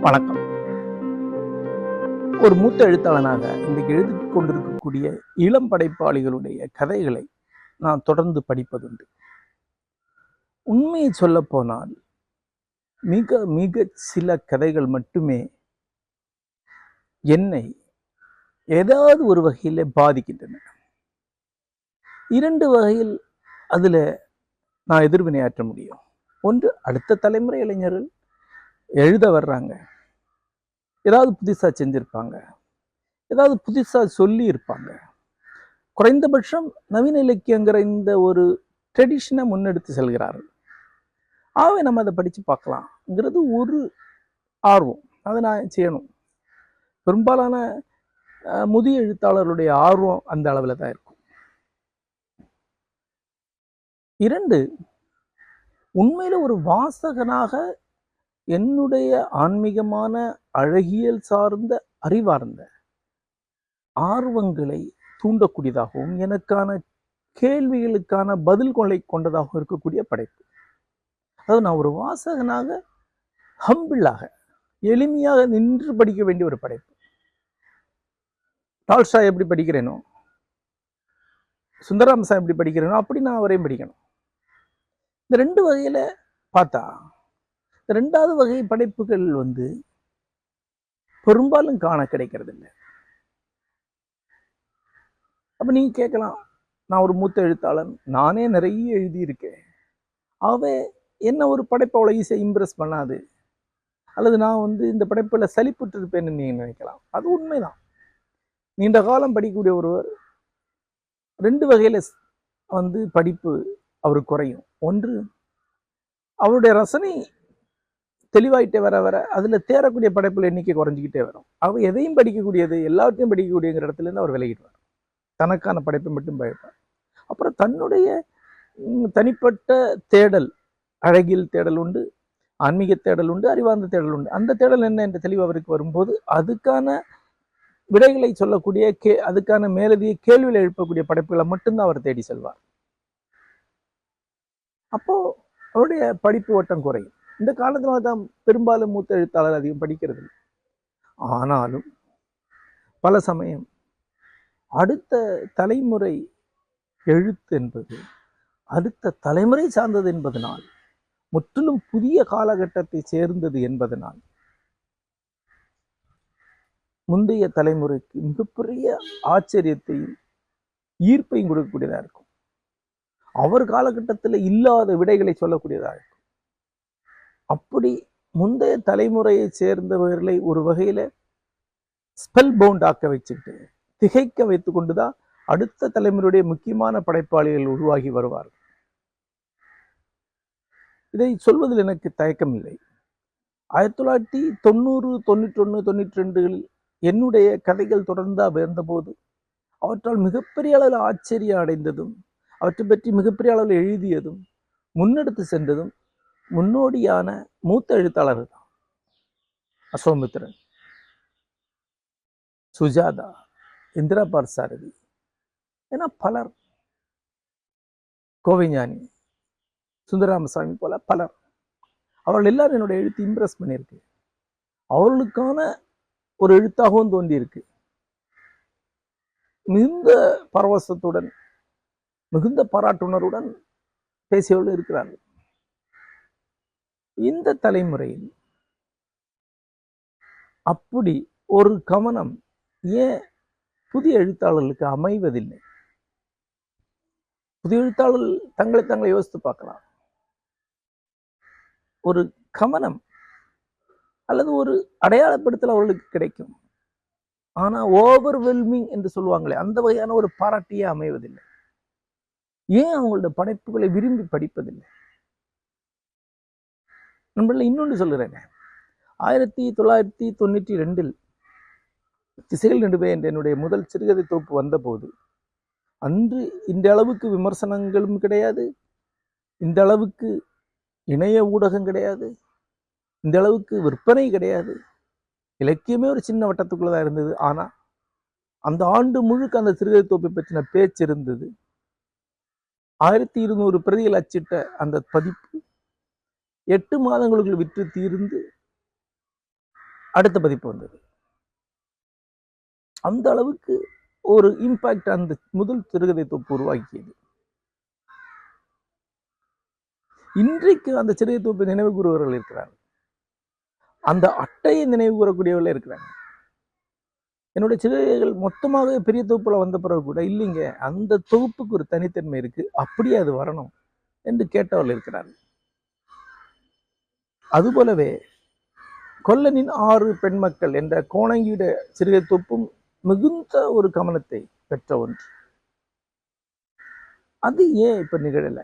வணக்கம். ஒரு மூத்த எழுத்தாளனாக இன்றைக்கு எழுதி கொண்டிருக்கக்கூடிய இளம் படைப்பாளிகளுடைய கதைகளை நான் தொடர்ந்து படிப்பதுண்டு. உண்மையை சொல்லப்போனால் மிக மிக சில கதைகள் மட்டுமே என்னை ஏதாவது ஒரு வகையில் பாதிக்கின்றன. இரண்டு வகையில் அதில் நான் எதிர்வினையாற்ற முடியும். ஒன்று அடுத்த தலைமுறை இளைஞர்கள் எழுத வர்றாங்க. ஏதாவது புதுசாக செஞ்சுருப்பாங்க. ஏதாவது புதுசாக சொல்லி இருப்பாங்க. குறைந்தபட்சம் நவீன இலக்கியங்கிற இந்த ஒரு ட்ரெடிஷனை முன்னெடுத்து செல்கிறார்கள். ஆகவே நம்ம அதை படித்து பார்க்கலாம்ங்கிறது ஒரு ஆர்வம். அதை நான் செய்யணும். பெரும்பாலான முதிய எழுத்தாளர்களுடைய ஆர்வம் அந்த அளவில் தான் இருக்கும் இரண்டு உண்மையில் ஒரு வாசகனாக என்னுடைய ஆன்மீகமான அழகியல் சார்ந்த அறிவார்ந்த ஆர்வங்களை தூண்டக்கூடியதாகவும் எனக்கான கேள்விகளுக்கான பதில் கொள்ளை கொண்டதாகவும் இருக்கக்கூடிய படைப்பு. அதாவது நான் ஒரு வாசகனாக ஹம்பிளாக எளிமையாக நின்று படிக்க வேண்டிய ஒரு படைப்பு. டால்ஷா எப்படி படிக்கிறேனோ சுந்தராமசா எப்படி படிக்கிறேனோ அப்படி நான் அவரையும் படிக்கணும். இந்த ரெண்டு வகையில் பார்த்தா இந்த ரெண்டாவது வகை படைப்புகள் வந்து பெரும்பாலும் காண கிடைக்கிறது இல்லை அப்போ நீங்கள் கேட்கலாம் நான் ஒரு மூத்த எழுத்தாளன் நானே நிறைய எழுதியிருக்கேன். அவன் என்ன ஒரு படைப்பை அவ்வளோ ஈஸியாக இம்ப்ரெஸ் பண்ணாது. அல்லது நான் வந்து இந்த படைப்பில் சலிப்புற்று இருப்பேன்னு நீங்க நினைக்கலாம். அது உண்மைதான். நீண்ட காலம் படிக்கக்கூடிய ஒருவர் ரெண்டு வகையில் வந்து படிப்பு அவர் குறையும். ஒன்று. அவருடைய ரசனை தெளிவாயிட்டே வர வர அதில் தேரக்கூடிய படைப்புகள் எண்ணிக்கை குறைஞ்சிக்கிட்டே வரும். அவர் எதையும் படிக்கக்கூடியது எல்லாத்தையும் படிக்கக்கூடியங்கிற இடத்துல இருந்து அவர் விலகிடுவார். தனக்கான படைப்பை மட்டும் பயப்பார் அப்புறம் தன்னுடைய தனிப்பட்ட தேடல் அழகியல் தேடல் உண்டு ஆன்மீக தேடல் உண்டு அறிவார்ந்த தேடல் உண்டு. அந்த தேடல் என்ன என்ற தெளிவு அவருக்கு வரும்போது அதுக்கான விடைகளை சொல்லக்கூடிய கே அதுக்கான மேலதிய கேள்வியில் எழுப்பக்கூடிய படைப்புகளை மட்டும்தான் அவர் தேடி செல்வார். அப்போது அவருடைய படிப்பு ஓட்டம் குறையும் இந்த காலத்தினால தான் பெரும்பாலும் மூத்த எழுத்தாளர் அதிகம் படிக்கிறது இல்லை. ஆனாலும் பல சமயம் அடுத்த தலைமுறை எழுத்து என்பது அடுத்த தலைமுறை சார்ந்தது என்பதனால் முற்றிலும் புதிய காலகட்டத்தை சேர்ந்தது என்பதனால் முந்தைய தலைமுறைக்கு மிகப்பெரிய ஆச்சரியத்தையும் ஈர்ப்பையும் கொடுக்கக்கூடியதாக இருக்கும் அவர் காலகட்டத்தில் இல்லாத விடைகளை சொல்லக்கூடியதாக இருக்கும். அப்படி முந்தைய தலைமுறையை சேர்ந்தவர்களை ஒரு வகையில ஸ்பெல் பவுண்ட் ஆக்க வச்சுக்கிட்டு திகைக்க வைத்து கொண்டு தான் அடுத்த தலைமுறையுடைய முக்கியமான படைப்பாளிகள் உருவாகி வருவார்கள்? இதை சொல்வதில் எனக்கு தயக்கம் இல்லை ஆயிரத்தி தொள்ளாயிரத்தி தொண்ணூறு தொண்ணூற்றி ஒன்று தொண்ணூற்றி ரெண்டுகளில் என்னுடைய கதைகள் தொடர்ந்தா வந்தபோது அவற்றால் மிகப்பெரிய அளவில் ஆச்சரியம் அடைந்ததும் அவற்றை பற்றி மிகப்பெரிய அளவில் எழுதியதும் முன்னெடுத்து சென்றதும் முன்னோடியான மூத்த எழுத்தாளர் தான் அசோமித்ரன் சுஜாதா இந்திரா பார்சாரதி ஏன்னா பலர். கோவிஞானி சுந்தராமசாமி போல பலர். அவர்கள் எல்லாரும் என்னுடைய எழுத்து இம்ப்ரெஸ் பண்ணியிருக்கு. அவர்களுக்கான ஒரு எழுத்தாகவும் தோன்றியிருக்கு. மிகுந்த பரவசத்துடன் மிகுந்த பாராட்டுணர்வுடன் பேசியவர்கள் இருக்கிறார்கள். இந்த தலைமுறையில் அப்படி ஒரு கவனம் ஏன் புதிய எழுத்தாளர்களுக்கு அமைவதில்லை? புதிய எழுத்தாளர்கள் தங்களை தங்களை யோசித்து பார்க்கலாம். ஒரு கவனம் அல்லது ஒரு அடையாளப்படுத்தல் அவர்களுக்கு கிடைக்கும். ஆனா ஓவர்வெல்மிங் என்று சொல்லுவாங்களே அந்த வகையான ஒரு பாராட்டியே அமைவதில்லை. ஏன் அவங்களோட படைப்புகளை விரும்பி படிப்பதில்லை? நம்மள இன்னொன்று சொல்கிறேங்க ஆயிரத்தி தொள்ளாயிரத்தி தொண்ணூற்றி ரெண்டில் திசைகள் நடுவே என்ற என்னுடைய முதல் சிறுகதை தொகுப்பு வந்தபோது அன்று இந்த அளவுக்கு விமர்சனங்களும் கிடையாது இந்த அளவுக்கு இணைய ஊடகம் கிடையாது இந்த அளவுக்கு விற்பனை கிடையாது. இலக்கியமே ஒரு சின்ன வட்டத்துக்குள்ளே தான் இருந்தது. ஆனால் அந்த ஆண்டு முழுக்க அந்த சிறுகதை தொகுப்பை பற்றின பேச்சு இருந்தது. ஆயிரத்தி இருநூறு பிரதிகள் அச்சிட்ட அந்த பதிப்பு எட்டு மாதங்களுக்குள் விற்று தீர்ந்து அடுத்த பதிப்பு வந்தது. அந்த அளவுக்கு ஒரு இம்பாக்ட் அந்த முதல் சிறுகதை தொகுப்பு உருவாக்கியது. இன்றைக்கு அந்த சிறுகதை தொகுப்பை நினைவு கூறுபவர்கள் இருக்கிறார்கள். அந்த அட்டையை நினைவு கூறக்கூடியவர்கள் இருக்கிறாங்க என்னுடைய சிறுகைகள் மொத்தமாகவே பெரிய தொகுப்புல வந்த பிறகு கூட இல்லைங்க அந்த தொகுப்புக்கு ஒரு தனித்தன்மை இருக்கு. அப்படியே அது வரணும் என்று கேட்டவர்கள் இருக்கிறார்கள். அதுபோலவே கொல்லனின் ஆறு பெண் மக்கள் என்ற கோணங்கியுட சிறுகை தொப்பும் மிகுந்த ஒரு கவனத்தை பெற்ற ஒன்று. அது ஏன் இப்ப நிகழல?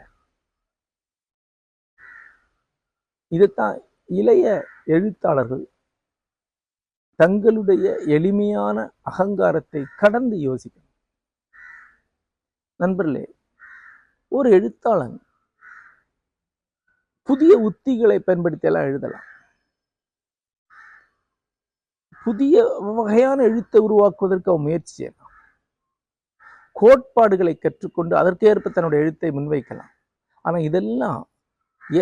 இதைத்தான் இளைய எழுத்தாளர்கள் தங்களுடைய எளிமையான அகங்காரத்தை கடந்து யோசிக்கணும். நண்பர்களே ஒரு எழுத்தாளன் புதிய உத்திகளை பயன்படுத்தி எல்லாம் எழுதலாம். புதிய வகையான எழுத்தை உருவாக்குவதற்கு அவன் முயற்சி செய்யலாம். கோட்பாடுகளை கற்றுக்கொண்டு அதற்கேற்ப தன்னுடைய எழுத்தை முன்வைக்கலாம். ஆனால் இதெல்லாம்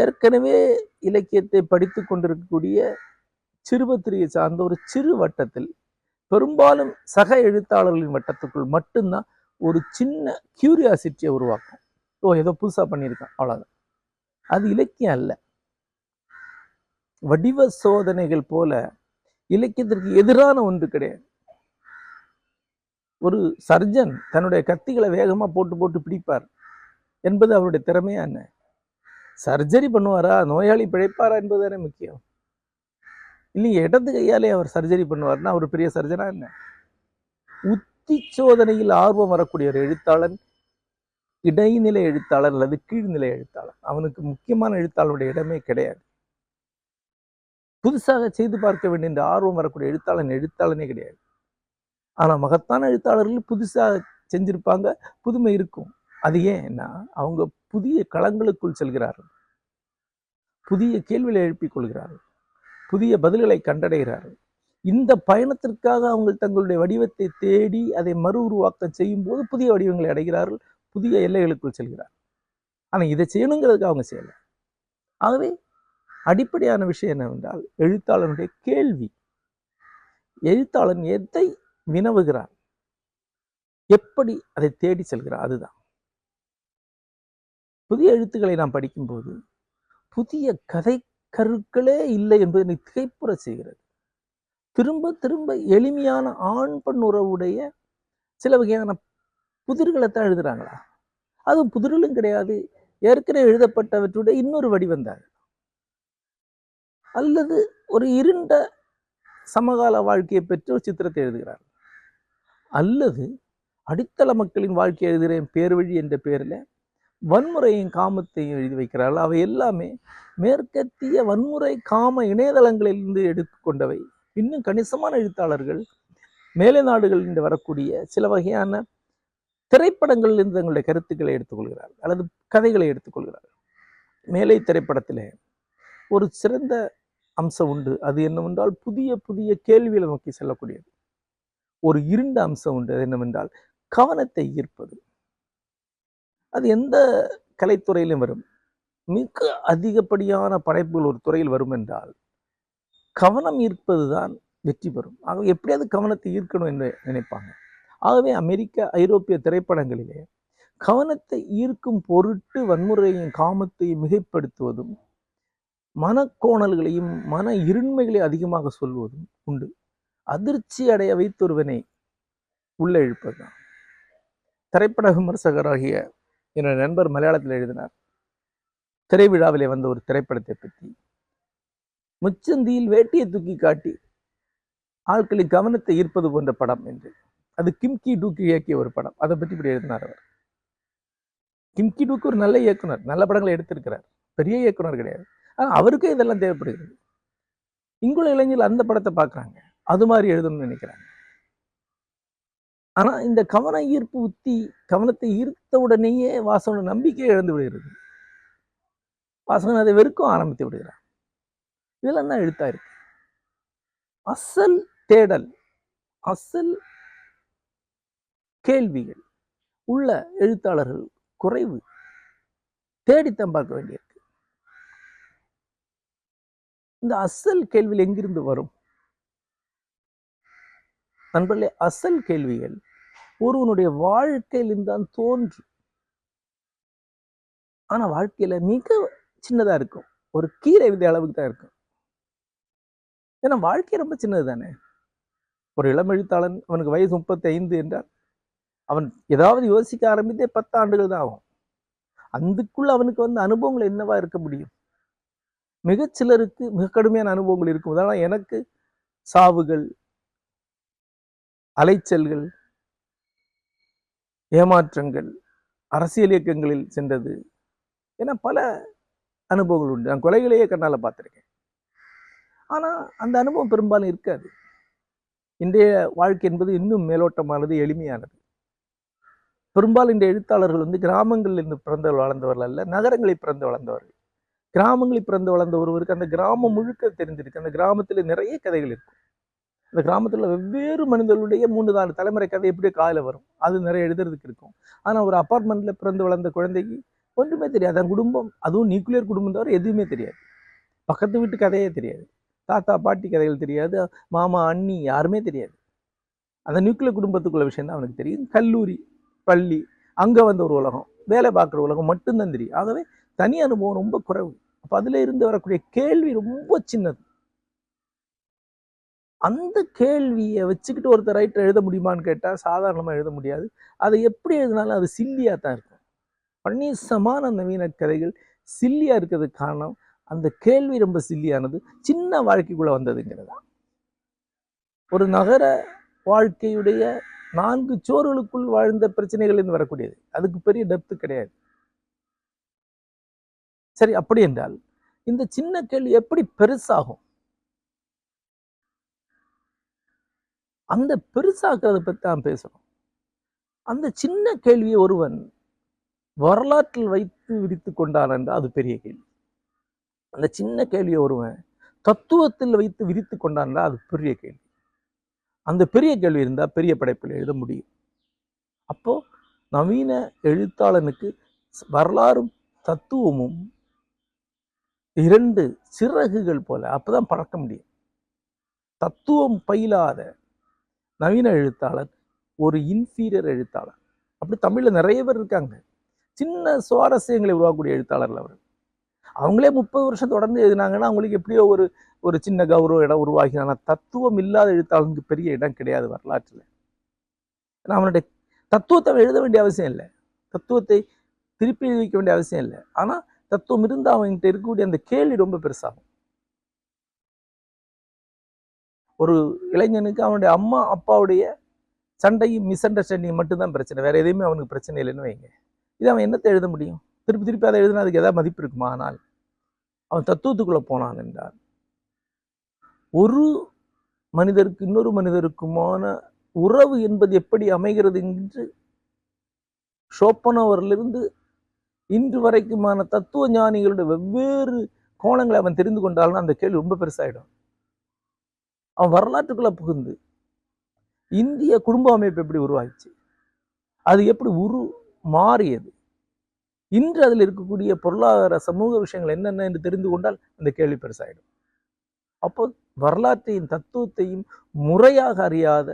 ஏற்கனவே இலக்கியத்தை படித்து கொண்டிருக்கக்கூடிய சிறுபத்திரியை சார்ந்த ஒரு சிறு வட்டத்தில் பெரும்பாலும் சக எழுத்தாளர்களின் வட்டத்துக்குள் மட்டும்தான் ஒரு சின்ன கியூரியாசிட்டியை உருவாக்கும். ஓ ஏதோ புதுசா பண்ணியிருக்கான். அவ்வளோதான் அது இலக்கியம் அல்ல. வடிவ சோதனைகள் போல இலக்கியத்திற்கு எதிரான ஒன்று கிடையாது. ஒரு சர்ஜன் தன்னுடைய கத்திகளை வேகமா போட்டு போட்டு பிடிப்பார். என்பது அவருடைய திறமையா என்ன? சர்ஜரி பண்ணுவாரா? நோயாளி பிழைப்பாரா என்பதுதானே முக்கியம். இல்லைங்க இடது கையாலே அவர் சர்ஜரி பண்ணுவார்னா அவர் பெரிய சர்ஜனா என்ன? உத்தி சோதனையில் ஆர்வம் வரக்கூடிய ஒரு எழுத்தாளன் இடைநிலை எழுத்தாளர் அல்லது கீழ்நிலை எழுத்தாளர். அவனுக்கு முக்கியமான எழுத்தாளருடைய இடமே கிடையாது. புதுசாக செய்து பார்க்க வேண்டிய இந்த ஆர்வம் வரக்கூடிய எழுத்தாளன் எழுத்தாளனே கிடையாது. ஆனா மகத்தான எழுத்தாளர்கள் புதுசாக செஞ்சிருப்பாங்க புதுமை இருக்கும். அது ஏன்னா அவங்க புதிய களங்களுக்குள் செல்கிறார்கள். புதிய கேள்விகளை எழுப்பிக் கொள்கிறார்கள். புதிய பதில்களை கண்டடைகிறார்கள். இந்த பயணத்திற்காக அவங்க தங்களுடைய வடிவத்தை தேடி அதை மறு உருவாக்கம் செய்யும் போது புதிய வடிவங்களை அடைகிறார்கள் புதிய எல்லைகளுக்குள் செல்கிறார்கள். ஆனால் இதை செய்யணுங்கிறதுக்கு அவங்க செய்யலை. ஆகவே அடிப்படையான விஷயம் என்னவென்றால் எழுத்தாளனுடைய கேள்வி. எழுத்தாளன் எதை வினவுகிறான்? எப்படி அதை தேடி செல்கிறார் அதுதான். புதிய எழுத்துக்களை நாம் படிக்கும்போது புதிய கதை கருக்களே இல்லை என்பதை என்னை திகைப்புற செய்கிறது. திரும்ப திரும்ப எளிமையான ஆண் பெண் உறவுடைய சில வகையான புதிர்களை தான் எழுதுறாங்களா? அது புதிர்களும் கிடையாது. ஏற்கனவே எழுதப்பட்டவற்றுடைய இன்னொரு வடிவந்தார் அல்லது ஒரு இருண்ட சமகால வாழ்க்கையை பெற்று ஒரு சித்திரத்தை எழுதுகிறார். அல்லது அடித்தள மக்களின் வாழ்க்கை எழுதுகிறேன் பேர் வழி என்ற பேரில் வன்முறையும் காமத்தையும் எழுதி வைக்கிறார்கள். அவை எல்லாமே மேற்கத்திய வன்முறை காம இணையதளங்களிலிருந்து எடுத்துக்கொண்டவை. இன்னும் கணிசமான எழுத்தாளர்கள் மேலை நாடுகளிலிருந்து வரக்கூடிய சில வகையான திரைப்படங்களிலிருந்து தங்களுடைய கருத்துக்களை எடுத்துக்கொள்கிறார்கள் அல்லது கதைகளை எடுத்துக்கொள்கிறார்கள். மேலை திரைப்படத்தில் ஒரு சிறந்த அம்சம் உண்டு. அது என்னவென்றால் புதிய புதிய கேள்விகளை நோக்கி செல்லக்கூடியது. ஒரு இருண்ட அம்சம் உண்டு. அது என்னவென்றால் கவனத்தை ஈர்ப்பது. அது எந்த கலைத்துறையிலும் வரும். மிக அதிகப்படியான படைப்புகள் ஒரு துறையில் வரும் என்றால் கவனம் ஈர்ப்பது தான் வெற்றி பெறும். ஆகவே எப்படியாவது கவனத்தை ஈர்க்கணும் என்று நினைப்பாங்க. ஆகவே அமெரிக்க ஐரோப்பிய திரைப்படங்களிலே கவனத்தை ஈர்க்கும் பொருட்டு வன்முறையையும் காமத்தையும் மிகைப்படுத்துவதும் மனக்கோணல்களையும் மன இருண்மைகளை அதிகமாக சொல்வதும் உண்டு. அதிர்ச்சி அடைய வைத்தொருவனை உள்ள இழுப்பதுதான். திரைப்பட விமர்சகராகிய என்னோட நண்பர் மலையாளத்தில் எழுதினார். திரைவிழாவிலே வந்த ஒரு திரைப்படத்தை பற்றி. முச்சந்தியில் வேட்டியை தூக்கி காட்டி ஆட்களின் கவனத்தை ஈர்ப்பது போன்ற படம் என்று. அது கிம்கி டூக்கி இயக்கிய ஒரு படம். அதை பற்றி இப்படி எழுதினார் அவர். கிம்கி டூக்கு ஒரு நல்ல இயக்குனர் நல்ல படங்களை எடுத்திருக்கிறார். பெரிய இயக்குனர் கிடையாது. ஆனால் அவருக்கும் இதெல்லாம் தேவைப்படுகிறது. இங்குள்ள இளைஞர்கள் அந்த படத்தை பார்க்குறாங்க. அது மாதிரி எழுதணும்னு நினைக்கிறாங்க. ஆனா இந்த கவன ஈர்ப்பு உத்தி கவனத்தை ஈர்த்த உடனேயே வாசகன் நம்பிக்கையை இழந்து விடுகிறது. வாசகன் அதை வெறுக்கும் ஆரம்பித்து விடுகிறான். இதெல்லாம் தான் எழுத்தா இருக்கு. அசல் தேடல் அசல் கேள்விகள் உள்ள எழுத்தாளர்கள் குறைவு தேடித்தான் பார்க்க வேண்டியிருக்கு. இந்த அசல் கேள்வியில் எங்கிருந்து வரும்? நண்பர்களே அசல் கேள்விகள் ஒருவனுடைய வாழ்க்கையிலிருந்து தான் தோன்றும் ஆனா வாழ்க்கையில மிக சின்னதா இருக்கும். ஒரு கீரை விதை அளவுக்கு தான் இருக்கும். ஏன்னா வாழ்க்கை ரொம்ப சின்னது தானே? ஒரு இளம் எழுத்தாளன் அவனுக்கு வயசு முப்பத்தி ஐந்து என்றால் அவன் ஏதாவது யோசிக்க ஆரம்பித்தே பத்து ஆண்டுகள் தான் ஆகும். அதுக்குள்ள அவனுக்கு வந்து அனுபவங்கள் என்னவா இருக்க முடியும்? மிகச்சிலருக்கு மிக கடுமையான அனுபவங்கள் இருக்கும். உதாரணம் எனக்கு சாவுகள் அலைச்சல்கள் ஏமாற்றங்கள் அரசியல் இயக்கங்களில் சென்றது என பல அனுபவங்கள் உண்டு. நான் கொலைகளையே கண்ணால் பார்த்துருக்கேன். ஆனால் அந்த அனுபவம் பெரும்பாலும் இருக்காது. இன்றைய வாழ்க்கை என்பது இன்னும் மேலோட்டமானது எளிமையானது. பெரும்பாலும் இந்த எழுத்தாளர்கள் வந்து கிராமங்களில் இருந்து பிறந்து வளர்ந்தவர்கள் அல்ல நகரங்களில் பிறந்து வளர்ந்தவர்கள். கிராமங்களில் பிறந்து வளர்ந்த ஒருவருக்கு அந்த கிராமம் முழுக்க தெரிஞ்சிருக்கு அந்த கிராமத்தில் நிறைய கதைகள் இருக்கும். அந்த கிராமத்தில் வெவ்வேறு மனிதர்களுடைய மூன்று நாலு தலைமுறை கதை எப்படி காதில் வரும். அது நிறைய எழுதுறதுக்கு இருக்கும். ஆனால் ஒரு அப்பார்ட்மெண்ட்டில் பிறந்து வளர்ந்த குழந்தைக்கு ஒன்றுமே தெரியாது. அந்த குடும்பம் அதுவும் நியூக்ளியர் குடும்பம் தவிர எதுவுமே தெரியாது. பக்கத்து வீட்டு கதையே தெரியாது. தாத்தா பாட்டி கதைகள் தெரியாது. மாமா அண்ணி யாருமே தெரியாது. அந்த நியூக்ளியர் குடும்பத்துக்குள்ள விஷயம் தான் அவனுக்கு தெரியும். கல்லூரி பள்ளி அங்கே வந்த ஒரு உலகம் வேலை பார்க்குற உலகம் மட்டும்தான் தெரியும். ஆகவே தனி அனுபவம் ரொம்ப குறைவு. அப்போ அதில் இருந்து வரக்கூடிய கேள்வி ரொம்ப சின்னது. அந்த கேள்வியை வச்சுக்கிட்டு ஒருத்தர் ரைட்டர் எழுத முடியுமான்னு கேட்டால் சாதாரணமாக எழுத முடியாது. அதை எப்படி எழுதினாலும் அது சில்லியாக தான் இருக்கும். பன்னீசமான நவீன கதைகள் சில்லியாக இருக்கிறதுக்கு காரணம் அந்த கேள்வி ரொம்ப சில்லியானது. சின்ன வாழ்க்கைக்குள்ளே வந்ததுங்கிறதா ஒரு நகர வாழ்க்கையுடைய நான்கு சோறுகளுக்குள் வாழ்ந்த பிரச்சனைகள் இருந்து வரக்கூடியது. அதுக்கு பெரிய டெப்த்து கிடையாது. சரி அப்படி என்றால் இந்த சின்ன கேள்வி எப்படி பெருசாகும்? அந்த பெருசாக்கிறத பற்றி தான் பேசணும். அந்த சின்ன கேள்வியை ஒருவன் வரலாற்றில் வைத்து விரித்து கொண்டான் என்றால் அது பெரிய கேள்வி. அந்த சின்ன கேள்வியை ஒருவன் தத்துவத்தில் வைத்து விரித்து கொண்டான் அது பெரிய கேள்வி. அந்த பெரிய கேள்வி இருந்தால் பெரிய படைப்பில் எழுத முடியும். அப்போது நவீன எழுத்தாளனுக்கு வரலாறும் தத்துவமும் இரண்டு சிறகுகள் போல அப்போதான் பறக்க முடியும். தத்துவம் பயிலாத நவீன எழுத்தாளர் ஒரு இன்ஃபீரியர் எழுத்தாளர். அப்படி தமிழில் நிறைய பேர் இருக்காங்க. சின்ன சுவாரஸ்யங்களை உருவாக்கக்கூடிய எழுத்தாளர்கள் அவர். அவங்களே முப்பது வருஷம் தொடர்ந்து எழுதினாங்கன்னா அவங்களுக்கு எப்படியோ ஒரு ஒரு சின்ன கௌரவ இடம் உருவாகி ஆனால் தத்துவம் இல்லாத எழுத்தாளருக்கு பெரிய இடம் கிடையாது வரலாற்றில். ஏன்னா அவனுடைய தத்துவத்தை எழுத வேண்டிய அவசியம் இல்லை. தத்துவத்தை திருப்பி எழுதிக்க வேண்டிய அவசியம் இல்லை. ஆனால் தத்துவம் இருந்து அவங்ககிட்ட இருக்கக்கூடிய அந்த கேள்வி ரொம்ப பெருசாகும். ஒரு இளைஞனுக்கு அவனுடைய அம்மா அப்பாவுடைய சண்டையும் மிஸ் அண்டர்ஸ்டாண்டிங் மட்டும்தான் பிரச்சனை. வேற எதையுமே அவனுக்கு பிரச்சனை இல்லைன்னு வைங்க. இது அவன் என்னத்தை எழுத முடியும்? திருப்பி திருப்பி அதை எழுதுனா அதுக்கு ஏதாவது மதிப்பு இருக்குமா? ஆனால் அவன் தத்துவத்துக்குள்ள போனான் என்றால் ஒரு மனிதருக்கு இன்னொரு மனிதருக்குமான உறவு என்பது எப்படி அமைகிறது என்று ஷோப்பனவரிலிருந்து இன்று வரைக்குமான தத்துவ ஞானிகளுடைய வெவ்வேறு கோணங்களை அவன் தெரிந்து கொண்டாலும் அந்த கேள்வி ரொம்ப பெருசாயிடும். அவன் வரலாற்றுக்குள்ளே புகுந்து இந்திய குடும்ப அமைப்பு எப்படி உருவாகிச்சு அது எப்படி உரு மாறியது? இன்று அதில் இருக்கக்கூடிய பொருளாதார சமூக விஷயங்கள் என்னென்ன என்று தெரிந்து கொண்டால் அந்த கேள்வி பெருசாயிடும். அப்போ வரலாற்றையும் தத்துவத்தையும் முறையாக அறியாத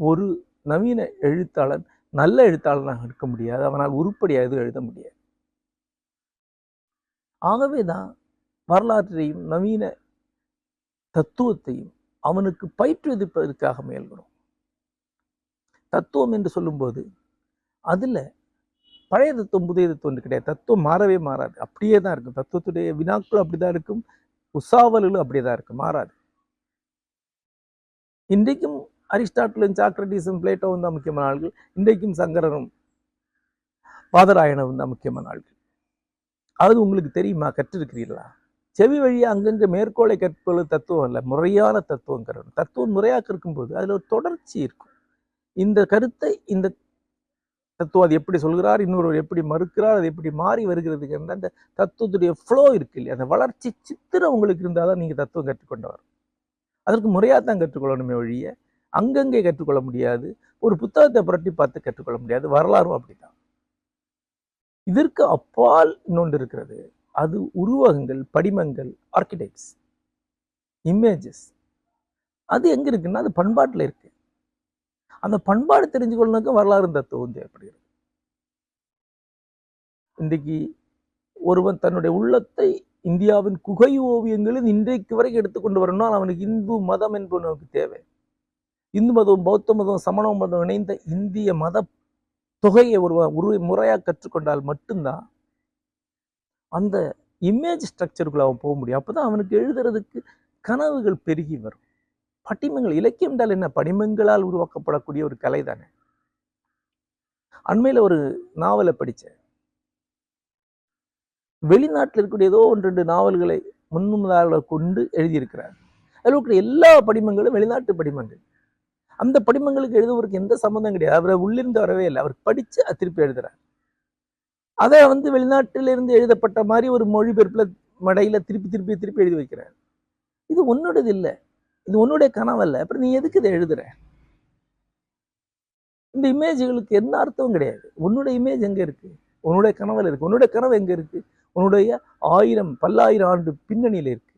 ஒரு நவீன எழுத்தாளன் நல்ல எழுத்தாளனாக இருக்க முடியாது. அவனால் உருப்படியாக எதுவும் எழுத முடியாது. ஆகவே தான் வரலாற்றையும் நவீன தத்துவத்தையும் அவனுக்கு பயிற்றுவிப்பதற்காக முயல்கிறோம். தத்துவம் என்று சொல்லும்போது அதில் பழைய தத்துவம் புதிய தத்துவம் என்று கிடையாது. தத்துவம் மாறவே மாறாது. அப்படியே தான் இருக்கும். தத்துவத்துடைய வினாக்களும் அப்படிதான் இருக்கும். உசாவல்களும் அப்படியே தான் இருக்கும். மாறாது. இன்றைக்கும் அரிஸ்டாட்டிலும் சாக்ரட்டிஸும் பிளேட்டோவும் தான் முக்கியமான ஆள்கள். இன்றைக்கும் சங்கரனும் பாதராயணவும் தான் முக்கியமான ஆள்கள். அது உங்களுக்கு தெரியுமா? கற்றிருக்கிறீர்களா? செவி வழியாக அங்கங்கே மேற்கோளை கற்பது தத்துவம் அல்ல முறையான தத்துவம் தத்துவம் முறையாக இருக்கும்போது அதில் ஒரு தொடர்ச்சி இருக்கும். இந்த கருத்தை இந்த தத்துவம் அது எப்படி சொல்கிறார் இன்னொருவர் எப்படி மறுக்கிறார் அது எப்படி மாறி வருகிறதுக்கு அந்த தத்துவத்துடைய ஃப்ளோ இருக்கு இல்லையா? அந்த வளர்ச்சி சித்திரம் உங்களுக்கு இருந்தால் தான் நீங்கள் தத்துவம் கற்றுக்கொண்டவர் அதற்கு முறையாக தான் கற்றுக்கொள்ளணுமே ஒழிய அங்கங்கே கற்றுக்கொள்ள முடியாது ஒரு புத்தகத்தை புரட்டி பார்த்து கற்றுக்கொள்ள முடியாது வரலாறும் அப்படிதான் இதற்கு அப்பால் இன்னொன்று இருக்கிறது. அது உருவகங்கள் படிமங்கள் ஆர்கிடெக்ட்ஸ் இமேஜஸ் அது எங்கே இருக்குன்னா அது பண்பாட்டில் இருக்கு. அந்த பண்பாடு தெரிஞ்சுக்கொள்ளணுக்கு வரலாறு தத்துவம் தேவைப்படுகிறது இன்றைக்கு ஒருவன் தன்னுடைய உள்ளத்தை இந்தியாவின் குகை ஓவியங்களில் இன்றைக்கு வரைக்கும் எடுத்துக்கொண்டு வரணும்னா அவனுக்கு இந்து மதம் என்பது நமக்கு தேவை. இந்து மதம் பௌத்த மதம் சமண மதம் இணைந்த இந்திய மத தொகையை ஒருவன் உரு முறையாக கற்றுக்கொண்டால் மட்டும்தான் அந்த இமேஜ் ஸ்ட்ரக்சருக்குள்ள அவன் போக முடியும். அப்பதான் அவனுக்கு எழுதுறதுக்கு கனவுகள் பெருகி வரும். படிமங்கள் இலக்கியம் என்றால் என்ன? படிமங்களால் உருவாக்கப்படக்கூடிய ஒரு கலை தானே. அண்மையில் ஒரு நாவலை படித்தேன். வெளிநாட்டில் இருக்கக்கூடிய ஏதோ ஒன்று ரெண்டு நாவல்களை முன்னுமுதாக கொண்டு எழுதியிருக்கிறார். அதில் இருக்கிற எல்லா படிமங்களும் வெளிநாட்டு படிமங்கள். அந்த படிமங்களுக்கு எழுதுவதற்கு எந்த சம்மந்தம் கிடையாது. அவரை உள்ளிருந்து வரவே இல்லை. அவர் படித்து திருப்பி எழுதுறார். அதை வந்து வெளிநாட்டிலிருந்து எழுதப்பட்ட மாதிரி ஒரு மொழிபெயர்ப்பில் மடையில திருப்பி திருப்பி திருப்பி எழுதி வைக்கிறார் இது உன்னோடது இல்லை. இது உன்னுடைய கனவல்ல அப்புறம் நீ எதுக்கு இதை எழுதுற? இந்த இமேஜ்களுக்கு எந்த அர்த்தமும் கிடையாது. உன்னோட இமேஜ் எங்க இருக்கு? உன்னுடைய கனவில் இருக்கு. உன்னுடைய கனவு எங்க இருக்கு? உன்னுடைய ஆயிரம் பல்லாயிரம் ஆண்டு பின்னணியில இருக்கு.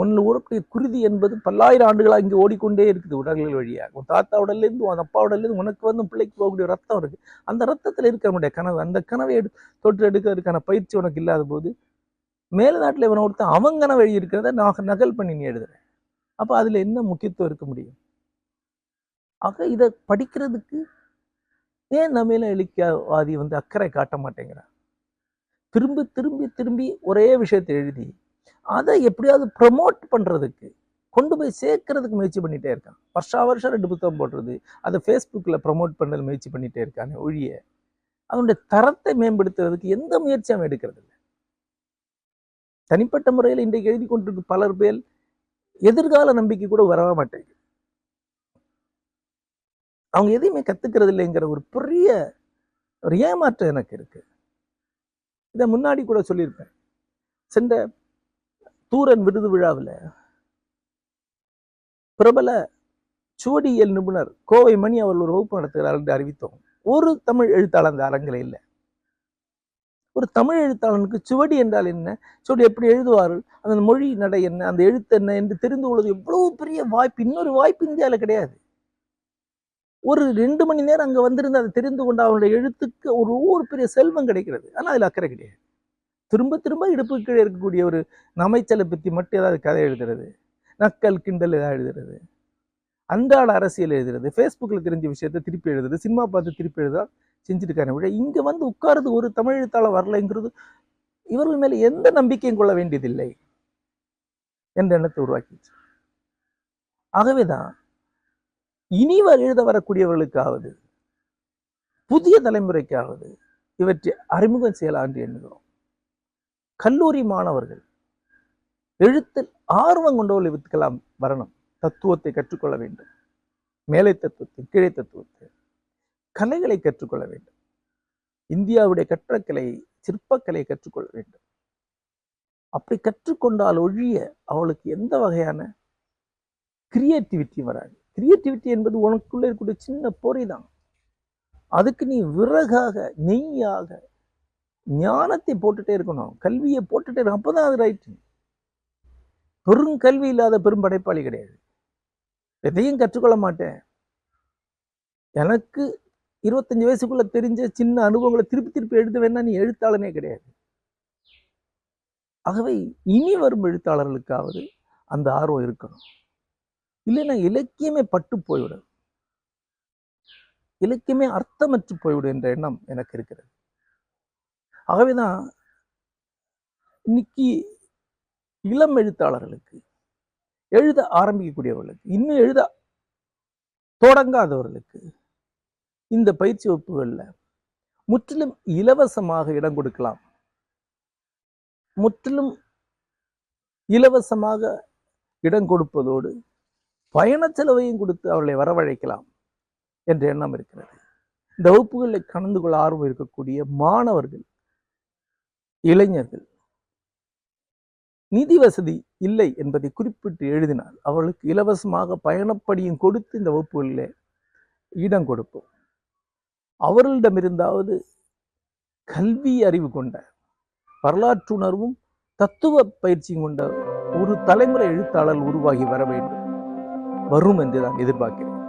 உன்னில் ஊறக்கூடிய குருதி என்பது பல்லாயிரம் ஆண்டுகளாக இங்கே ஓடிக்கொண்டே இருக்குது உடல்கள் வழியாக. உன் தாத்தா உடல்லேருந்து உன் அப்பா உடல்லேருந்து உனக்கு வந்து பிள்ளைக்கு போகக்கூடிய ரத்தம் இருக்கு. அந்த ரத்தத்தில் இருக்க நம்முடைய கனவு அந்த கனவை எடு தொற்று எடுக்கிறதுக்கான பயிற்சி உனக்கு இல்லாத போது மேல் நாட்டில் இவனை ஒருத்தன் அவன் கனவு எழுதி இருக்கிறத நான் நகல் பண்ணி நீ எழுதுறேன். அப்போ அதுல என்ன முக்கியத்துவம் இருக்க முடியும்? ஆக இதை படிக்கிறதுக்கு ஏன் நம்மள இலக்கியவாதி வந்து அக்கறை காட்ட மாட்டேங்கிறான்? திரும்பி திரும்பி திரும்பி ஒரே விஷயத்தை எழுதி அதை எப்படியாவது ப்ரமோட் பண்றதுக்கு கொண்டு போய் சேர்க்கறதுக்கு முயற்சி பண்ணிட்டே இருக்கான். வருஷா வருஷம் ரெண்டு புத்தகம் போடுறது அதை ஃபேஸ்புக்கில் ப்ரமோட் பண்ணது முயற்சி பண்ணிட்டே இருக்கானே ஒழிய அதனுடைய தரத்தை மேம்படுத்துறதுக்கு எந்த முயற்சியும் எடுக்கிறது இல்லை. தனிப்பட்ட முறையில் இன்றைக்கு எழுதி கொண்டிருக்க பலர் பேர் எதிர்கால நம்பிக்கை கூட வரவே மாட்டேங்குது. அவங்க எதையுமே கற்றுக்கிறது இல்லைங்கிற ஒரு பெரிய ஒரு ஏமாற்றம் எனக்கு இருக்குது இதை முன்னாடி கூட சொல்லியிருப்பேன். சென்ற தூரன் விருது விழாவில் பிரபல சுவடியியல் நிபுணர் கோவை மணி அவர் ஒரு வகுப்பு நடத்துகிறார் என்று அறிவித்தோம். ஒரு தமிழ் எழுத்தாளர் அந்த அரங்கில் இல்லை. ஒரு தமிழ் எழுத்தாளனுக்கு சுவடி என்றால் என்ன? சுவடி எப்படி எழுதுவார்கள்? அந்த மொழி நடை என்ன? அந்த எழுத்து என்ன? என்று தெரிந்து கொள்வது எவ்வளவு பெரிய வாய்ப்பு? இன்னொரு வாய்ப்பு இந்தியாவில் கிடையாது. ஒரு ரெண்டு மணி நேரம் அங்கே வந்திருந்து அதை தெரிந்து கொண்டு அவனுடைய எழுத்துக்கு ஒரு ஒரு பெரிய செல்வம் கிடைக்கிறது. ஆனால் அதில் அக்கறை கிடையாது. திரும்ப திரும்ப இடுப்பு கீழே இருக்கக்கூடிய ஒரு நமைச்சலை பற்றி மட்டும் ஏதாவது கதை எழுதுறது? நக்கல் கிண்டல் ஏதாவது எழுதுறது? அன்றாட அரசியல் எழுதுறது? ஃபேஸ்புக்கில் தெரிஞ்ச விஷயத்த திருப்பி எழுதுறது? சினிமா பார்த்து திருப்பி எழுதா செஞ்சுருக்காரு விட இங்கே வந்து உட்காருது ஒரு தமிழ் எழுத்தாளர் வரலைங்கிறது இவர்கள் மேலே எந்த நம்பிக்கையும் கொள்ள வேண்டியதில்லை என்ற எண்ணத்தை உருவாக்கிச்சு ஆகவேதான் இனி வர எழுத வரக்கூடியவர்களுக்காவது புதிய தலைமுறைக்காவது இவற்றை அறிமுகம் செய்யலாம் என்று எண்ணுகிறோம். கல்லூரி மாணவர்கள் எழுத்தில் ஆர்வம் கொண்டவர்கள் வித்துக்கலாம் வரணும் தத்துவத்தை கற்றுக்கொள்ள வேண்டும். மேலை தத்துவத்தை கீழே தத்துவத்தை கலைகளை கற்றுக்கொள்ள வேண்டும். இந்தியாவுடைய கற்றக்கலை சிற்பக்கலையை கற்றுக்கொள்ள வேண்டும். அப்படி கற்றுக்கொண்டால் ஒழிய அவளுக்கு எந்த வகையான கிரியேட்டிவிட்டி வராது. கிரியேட்டிவிட்டி என்பது உனக்குள்ளே இருக்கக்கூடிய சின்ன பொறி தான் அதுக்கு நீ விறகாக நெய்யாக ஞானத்தை போட்டுட்டே இருக்கணும். கல்வியை போட்டுட்டே இருக்கணும். அப்பதான் அது ரைட்டு பெரும் கல்வி இல்லாத பெரும் படைப்பாளி கிடையாது. எதையும் கற்றுக்கொள்ள மாட்டேன். எனக்கு இருபத்தஞ்சு வயசுக்குள்ள தெரிஞ்ச சின்ன அனுபவங்களை திருப்பி திருப்பி எழுத வேணா நீ எழுத்தாளனே கிடையாது. ஆகவே இனி வரும் எழுத்தாளர்களுக்காவது அந்த ஆர்வம் இருக்கணும். இல்லைன்னா இலக்கியமே பட்டு போய்விடும். இலக்கியமே அர்த்தமற்று போய்விடும் என்ற எண்ணம் எனக்கு இருக்கிறது. ஆகவேதான் இன்னைக்கு இளம் எழுத்தாளர்களுக்கு எழுத ஆரம்பிக்கக்கூடியவர்களுக்கு இன்னும் எழுத தொடங்காதவர்களுக்கு இந்த பயிற்சி வகுப்புகளில் முற்றிலும் இலவசமாக இடம் கொடுக்கலாம். முற்றிலும் இலவசமாக இடம் கொடுப்பதோடு பயண செலவையும் கொடுத்து அவர்களை வரவழைக்கலாம் என்ற எண்ணம் இருக்கிறது. இந்த வகுப்புகளில் கலந்து கொள்ள ஆர்வம் இருக்கக்கூடிய மாணவர்கள் இளைஞர்கள். நிதி வசதி இல்லை என்பதை குறிப்பிட்டு எழுதினால் அவர்களுக்கு இலவசமாக பயணப்படியும் கொடுத்து இந்த வகுப்புகளிலே இடம் கொடுப்போம். அவர்களிடமிருந்தாவது கல்வி அறிவு கொண்ட வரலாற்றுணர்வும் தத்துவ பயிற்சியும் கொண்ட ஒரு தலைமுறை எழுத்தாளர் உருவாகி வர வேண்டும். வரும் என்று நான் எதிர்பார்க்கிறேன்.